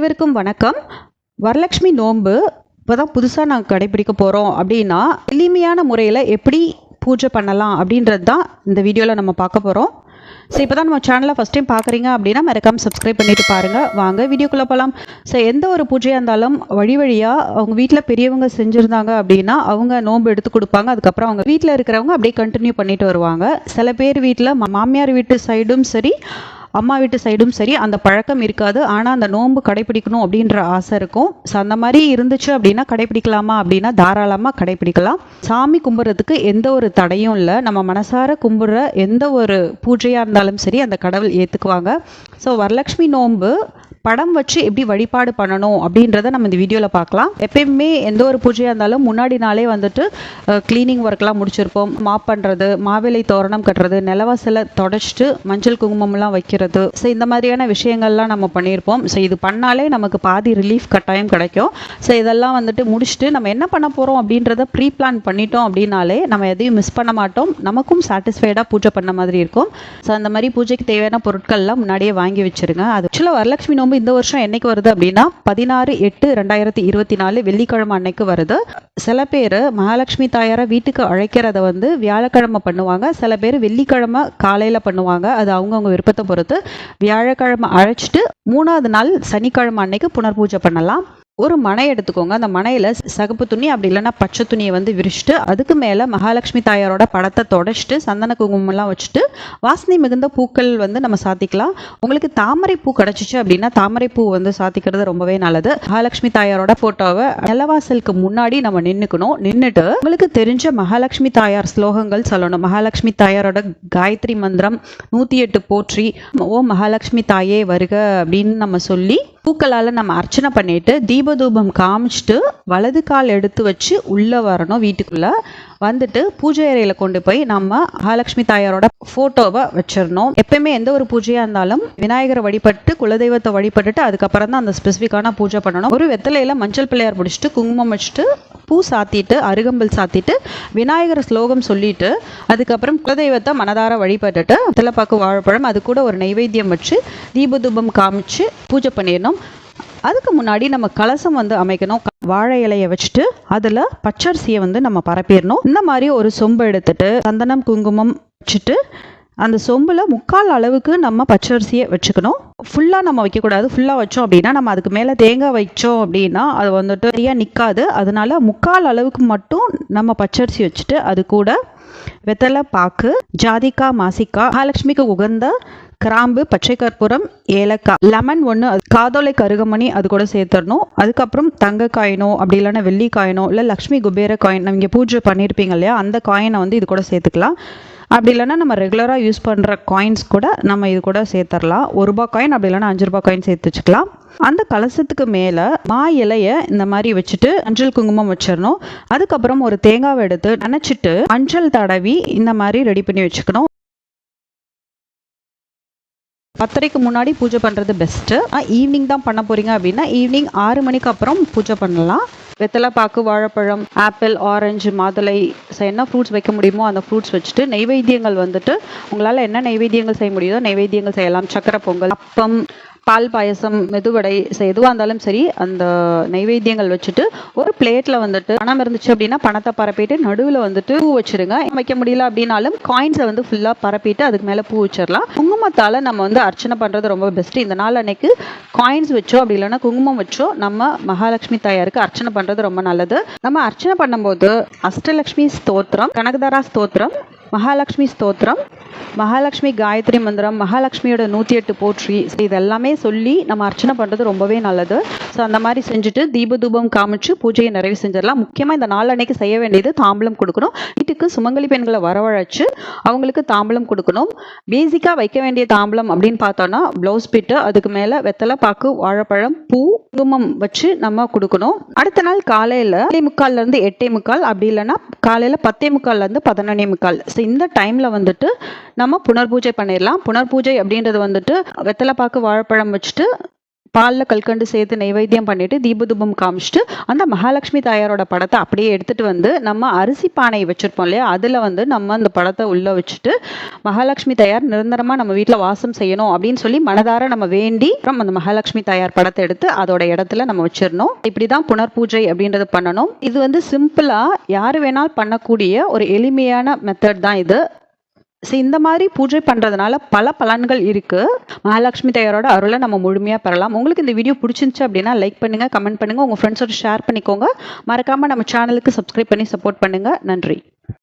அனைவருக்கும் வணக்கம். வரலட்சுமி நோன்பு இப்போ தான் புதுசாக நாங்கள் கடைபிடிக்க போகிறோம் அப்படின்னா எளிமையான முறையில் எப்படி பூஜை பண்ணலாம் அப்படின்றது தான் இந்த வீடியோவில் நம்ம பார்க்க போகிறோம் ஸோ இப்போ தான் நம்ம சேனலை ஃபஸ்ட் டைம் பார்க்குறீங்க அப்படின்னா மறக்காம சப்ஸ்கிரைப் பண்ணிட்டு பாருங்கள் வாங்க வீடியோக்குள்ளே போகலாம் ஸோ எந்த ஒரு பூஜையாக இருந்தாலும் வழி வழியாக அவங்க வீட்டில் பெரியவங்க செஞ்சுருந்தாங்க அப்படின்னா அவங்க நோன்பு எடுத்து கொடுப்பாங்க. அதுக்கப்புறம் அவங்க வீட்டில் இருக்கிறவங்க அப்படியே கண்டினியூ பண்ணிட்டு வருவாங்க. சில பேர் வீட்டில் மாமியார் வீட்டு சைடும் சரி அம்மா வீட்டு சைடும் சரி அந்த பழக்கம் இருக்காது. ஆனால் அந்த நோன்பு கடைபிடிக்கணும் அப்படின்ற ஆசை இருக்கும். ஸோ அந்த மாதிரி இருந்துச்சு அப்படின்னா கடைபிடிக்கலாமா அப்படின்னா தாராளமாக கடைபிடிக்கலாம். சாமி கும்பிட்றதுக்கு எந்த ஒரு தடையும் இல்லை. நம்ம மனசார கும்பிட்ற எந்த ஒரு பூஜையாக இருந்தாலும் சரி அந்த கடவுள் ஏற்றுக்குவாங்க ஸோ வரலட்சுமி நோன்பு படம் வச்சு எப்படி வழிபாடு பண்ணணும் அப்படின்றத நம்ம இந்த வீடியோவில் பார்க்கலாம். எப்பயுமே எந்த ஒரு பூஜையாக இருந்தாலும் முன்னாடி நாளே வந்துட்டு க்ளீனிங் ஒர்க்லாம் முடிச்சிருப்போம். மாப் பண்ணுறது மாவிலை தோரணம் கட்டுறது நிலவாசலை தொடச்சிட்டு மஞ்சள் குங்குமம்லாம் வைக்கிறது. ஸோ இந்த மாதிரியான விஷயங்கள்லாம் நம்ம பண்ணியிருப்போம். ஸோ இது பண்ணாலே நமக்கு பாதி ரிலீஃப் கட்டாயம் கிடைக்கும். ஸோ இதெல்லாம் வந்துட்டு முடிச்சுட்டு நம்ம என்ன பண்ண போகிறோம் அப்படின்றத ப்ரீ பிளான் பண்ணிட்டோம் அப்படின்னாலே நம்ம எதையும் மிஸ் பண்ண மாட்டோம். நமக்கும் சாட்டிஸ்ஃபைடாக பூஜை பண்ண மாதிரி இருக்கும். ஸோ அந்த மாதிரி பூஜைக்கு தேவையான பொருட்கள்லாம் முன்னாடியே வாங்கி வச்சிருங்க. அது ஆக்சுவலாக வரலட்சுமி நோம்பு இந்த வருஷம் என்னைக்கு வருது அப்படின்னா பதினாறு எட்டு ரெண்டாயிரத்தி இருபத்தி நாலு வெள்ளிக்கிழமை அன்னைக்கு வருது. சில பேர் மகாலட்சுமி தாயாரை வீட்டுக்கு அழைக்கிறத வந்து வியாழக்கிழமை பண்ணுவாங்க. சில பேர் வெள்ளிக்கிழமை காலையில் பண்ணுவாங்க. அது அவங்கவுங்க விருப்பத்தை பொறுத்து வியாழக்கிழமை அழைச்சிட்டு மூணாவது நாள் சனிக்கிழமை அன்னைக்கு புனர்பூஜை பண்ணலாம். ஒரு மனை எடுத்துக்கோங்க. அந்த மனையில் சகப்பு துணி அப்படி இல்லைன்னா பச்சை துணியை வந்து விரிச்சிட்டு அதுக்கு மேலே மகாலட்சுமி தாயாரோட படத்தை தொடச்சிட்டு சந்தன குங்குமம்லாம் வச்சுட்டு வாசனை மிகுந்த பூக்கள் வந்து நம்ம சாத்திக்கலாம். உங்களுக்கு தாமரை பூ கிடச்சிச்சு அப்படின்னா தாமரை பூ வந்து சாத்திக்கிறது ரொம்பவே நல்லது. மகாலட்சுமி தாயாரோட ஃபோட்டோவை நிலவாசலுக்கு முன்னாடி நம்ம நின்றுக்கணும் நின்றுட்டு உங்களுக்கு தெரிஞ்ச மகாலட்சுமி தாயார் ஸ்லோகங்கள் சொல்லணும். மகாலட்சுமி தாயாரோட காயத்ரி மந்திரம் நூற்றி எட்டு போற்றி ஓ மகாலட்சுமி தாயே வருக அப்படின்னு நம்ம சொல்லி பூக்களால் நம்ம அர்ச்சனை பண்ணிட்டு தீபதூபம் காமிச்சிட்டு வலது கால் எடுத்து வச்சு உள்ளே வரணும் வீட்டுக்குள்ளே. வந்துட்டு பூஜை அறையில் கொண்டு போய் நம்ம மகாலட்சுமி தாயாரோட ஃபோட்டோவை வச்சிடணும். எப்பயுமே எந்த ஒரு பூஜையாக இருந்தாலும் விநாயகரை வழிபட்டு குலதெய்வத்தை வழிபட்டுட்டு அதுக்கப்புறம் தான் அந்த ஸ்பெசிஃபிக்கான பூஜை பண்ணணும். ஒரு வெத்தலையில் மஞ்சள் பிள்ளையார் பிடிச்சிட்டு குங்குமம் வச்சுட்டு பூ சாத்திட்டு அருகம்பல் சாத்திட்டு விநாயகர் ஸ்லோகம் சொல்லிட்டு அதுக்கப்புறம் குலதெய்வத்தை மனதார வழிபட்டுட்டு திலப்பாக்கு வாழைப்பழம் அது கூட ஒரு நைவேத்தியம் வச்சு தீபதூபம் காமிச்சு பூஜை பண்ணிடணும். அதுக்கு முன்னாடி நம்ம கலசம் வந்து அமைக்கணும். வாழை இலையை வச்சுட்டு அதில் பச்சரிசியை வந்து நம்ம பரப்பிடணும். இந்த மாதிரி ஒரு சொம்பு எடுத்துட்டு சந்தனம் குங்குமம் வச்சுட்டு அந்த சொம்பில் முக்கால் அளவுக்கு நம்ம பச்சரிசியை வச்சுக்கணும். ஃபுல்லாக நம்ம வைக்கக்கூடாது. ஃபுல்லாக வச்சோம் அப்படின்னா நம்ம அதுக்கு மேலே தேங்காய் வைச்சோம் அப்படின்னா அது வந்துட்டு சரியாக நிற்காது அதனால முக்கால் அளவுக்கு மட்டும் நம்ம பச்சரிசி வச்சுட்டு அது கூட வெத்தலை பாக்கு ஜாதிக்காய் மாசிக்காய் மகாலட்சுமிக்கு உகந்த கிராம்பு பச்சை கற்பூரம் ஏலக்காய். லெமன் ஒன்று காதோலை கருகமணி அது கூட சேர்த்துடணும். அதுக்கப்புறம் தங்க காயினோ அப்படி இல்லைன்னா வெள்ளி காயினோ இல்லை லக்ஷ்மி குபேர காயின் நீங்கள் பூஜை பண்ணியிருப்பீங்க இல்லையா அந்த காயினை வந்து இது கூட சேர்த்துக்கலாம். அப்படி இல்லைன்னா நம்ம ரெகுலராக யூஸ் பண்ணுற காயின்ஸ் கூட நம்ம இது கூட சேர்த்துடலாம். ஒரு ரூபா காயின் அப்படி இல்லைனா அஞ்சு ரூபா காயின் சேர்த்து வச்சுக்கலாம். அந்த கலசத்துக்கு மேலே மா இலையை இந்த மாதிரி வச்சுட்டு அஞ்சல் குங்குமம் வச்சிடணும். அதுக்கப்புறம் ஒரு தேங்காவை எடுத்து நினச்சிட்டு அஞ்சல் தடவி இந்த மாதிரி ரெடி பண்ணி வச்சுக்கணும். பத்தரைக்கு முன்னாடி பூஜை பண்ணுறது பெஸ்ட்டு ஈவினிங் தான் பண்ண போகிறீங்க அப்படின்னா ஈவினிங் ஆறு மணிக்கு அப்புறம் பூஜை பண்ணலாம். வெத்தலை பாக்கு வாழைப்பழம் ஆப்பிள் ஆரஞ்சு மாதுளை என்ன ஃப்ரூட்ஸ் வைக்க முடியுமோ அந்த ஃப்ரூட்ஸ் வச்சுட்டு நெய்வேத்தியங்கள் வந்துட்டு உங்களால் என்ன நெய்வேத்தியங்கள் செய்ய முடியுதோ நெய்வேத்தியங்கள் செய்யலாம். சக்கரை பொங்கல் அப்பம் பால் பாயசம் மெதுவடை எதுவாக இருந்தாலும் சரி அந்த நைவேத்தியங்கள் வச்சுட்டு ஒரு பிளேட்டில் வந்துட்டு பணம் இருந்துச்சு அப்படின்னா பணத்தை பரப்பிட்டு நடுவில் வந்துட்டு பூ வச்சிருங்க. வைக்க முடியல அப்படின்னாலும் காயின்ஸை வந்து ஃபுல்லாக பரப்பிட்டு அதுக்கு மேலே பூ வச்சிடலாம். குங்குமத்தால் நம்ம வந்து அர்ச்சனை பண்ணுறது ரொம்ப பெஸ்ட்டு இந்த நாள் அன்னைக்கு காயின்ஸ் வச்சோ அப்படி இல்லைன்னா குங்குமம் வச்சோ நம்ம மகாலட்சுமி தாயாருக்கு அர்ச்சனை பண்ணுறது ரொம்ப நல்லது. நம்ம அர்ச்சனை பண்ணும்போது அஷ்டலக்ஷ்மி ஸ்தோத்திரம் கனகதாரா ஸ்தோத்திரம் மகாலட்சுமி ஸ்தோத்திரம் மகாலட்சுமி காயத்ரி மந்திரம் மகாலட்சுமியோட நூற்றி எட்டு போற்றி இது எல்லாமே சொல்லி நம்ம அர்ச்சனை பண்ணுறது ரொம்பவே நல்லது. ஸோ அந்த மாதிரி செஞ்சுட்டு தீபதூபம் காமிச்சு பூஜையை நிறைவு செஞ்சிடலாம். முக்கியமாக இந்த நாள் அன்னைக்கு செய்ய வேண்டியது தாம்பலம் கொடுக்கணும். வீட்டுக்கு சுமங்கலி பெண்களை வரவழைச்சு அவங்களுக்கு தாம்பலம் கொடுக்கணும். பேசிக்காக வைக்க வேண்டிய தாம்பலம் அப்படின்னு பார்த்தோன்னா ப்ளவுஸ் பிட்டு அதுக்கு மேலே வெத்தலை பாக்கு வாழைப்பழம் பூ குங்குமம் வச்சு நம்ம கொடுக்கணும். அடுத்த நாள் காலையில் முக்கால்லேருந்து எட்டே முக்கால் அப்படி இல்லைன்னா காலையில் பத்தே முக்கால்லேருந்து பதினொன்னே முக்கால். ஸோ இந்த டைமில் வந்துட்டு நம்ம புனர்பூஜை பண்ணிடலாம் புனர்பூஜை அப்படின்றது வந்துட்டு வெத்தலை பாக்கு வாழைப்பழம் வச்சுட்டு பாலில் கல்கண்டு சேர்த்து நைவேத்தியம் பண்ணிட்டு தீபதூபம் காமிச்சிட்டு அந்த மகாலட்சுமி தாயாரோட படத்தை அப்படியே எடுத்துட்டு வந்து நம்ம அரிசி பானை வச்சிருப்போம் இல்லையா? அதில் வந்து நம்ம அந்த படத்தை உள்ளே வச்சுட்டு மகாலட்சுமி தாயார் நிரந்தரமாக நம்ம வீட்டில் வாசம் செய்யணும் அப்படின்னு சொல்லி மனதார நம்ம வேண்டி அப்புறம் அந்த மகாலட்சுமி தாயார் படத்தை எடுத்து அதோட இடத்துல நம்ம வச்சிடணும். இப்படி தான் புனர் பூஜை அப்படின்றது பண்ணணும். இது வந்து சிம்பிளாக யார் வேணாலும் பண்ணக்கூடிய ஒரு எளிமையான மெத்தட் தான் இது. ஸோ இந்த மாதிரி பூஜை பண்ணுறதுனால பல பலன்கள் இருக்குது மகாலட்சுமி தாயாரோட அருளை நம்ம முழுமையாக பெறலாம். உங்களுக்கு இந்த வீடியோ பிடிச்சிருந்துச்சு அப்படின்னா லைக் பண்ணுங்கள் கமெண்ட் பண்ணுங்கள் உங்கள் ஃப்ரெண்ட்ஸோட ஷேர் பண்ணிக்கோங்க. மறக்காமல் நம்ம சேனலுக்கு சப்ஸ்கிரைப் பண்ணி சப்போர்ட் பண்ணுங்கள் நன்றி.